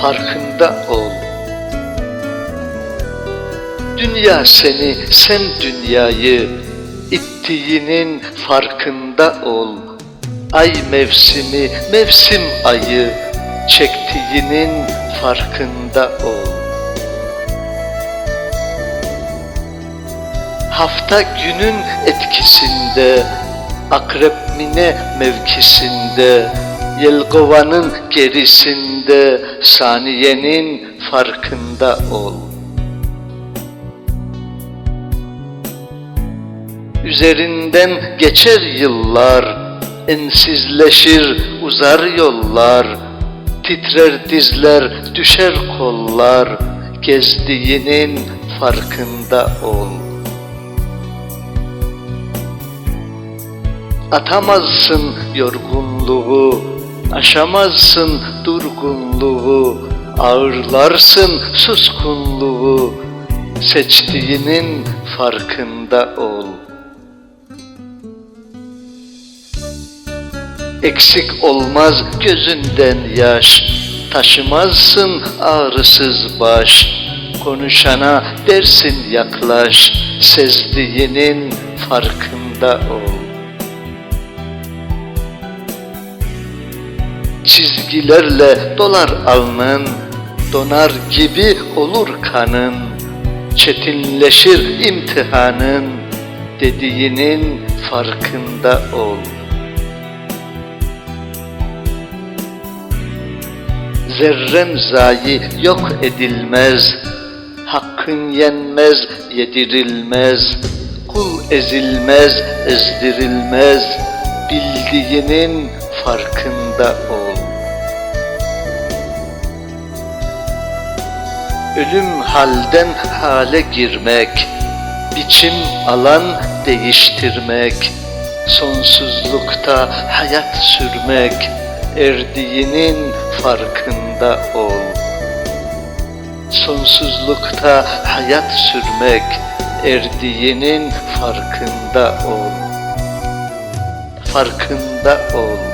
farkında ol. Dünya seni, sen dünyayı ittiğinin farkında ol. Ay mevsimi, mevsim ayı çektiğinin farkında ol. Hafta günün etkisinde, akrep mine mevkisinde, Yelkovanın gerisinde, saniyenin farkında ol. Üzerinden geçer yıllar, ensizleşir uzar yollar, titrer dizler, düşer kollar, gezdiğinin farkında ol. Atamazsın yorgunluğu, aşamazsın durgunluğu, ağırlarsın suskunluğu, seçtiğinin farkında ol. Eksik olmaz gözünden yaş, taşımazsın ağrısız baş, konuşana dersin yaklaş, sezdiğinin farkında ol. Çizgilerle dolar alnın, donar gibi olur kanın, çetinleşir imtihanın, dediğinin farkında ol. Zerrem zayi yok edilmez, hakkın yenmez, yedirilmez, kul ezilmez, ezdirilmez, bildiğinin farkında ol. Ölüm halden hale girmek, biçim alan değiştirmek, sonsuzlukta hayat sürmek, erdiğinin farkında ol. Sonsuzlukta hayat sürmek, erdiğinin farkında ol. Farkında ol.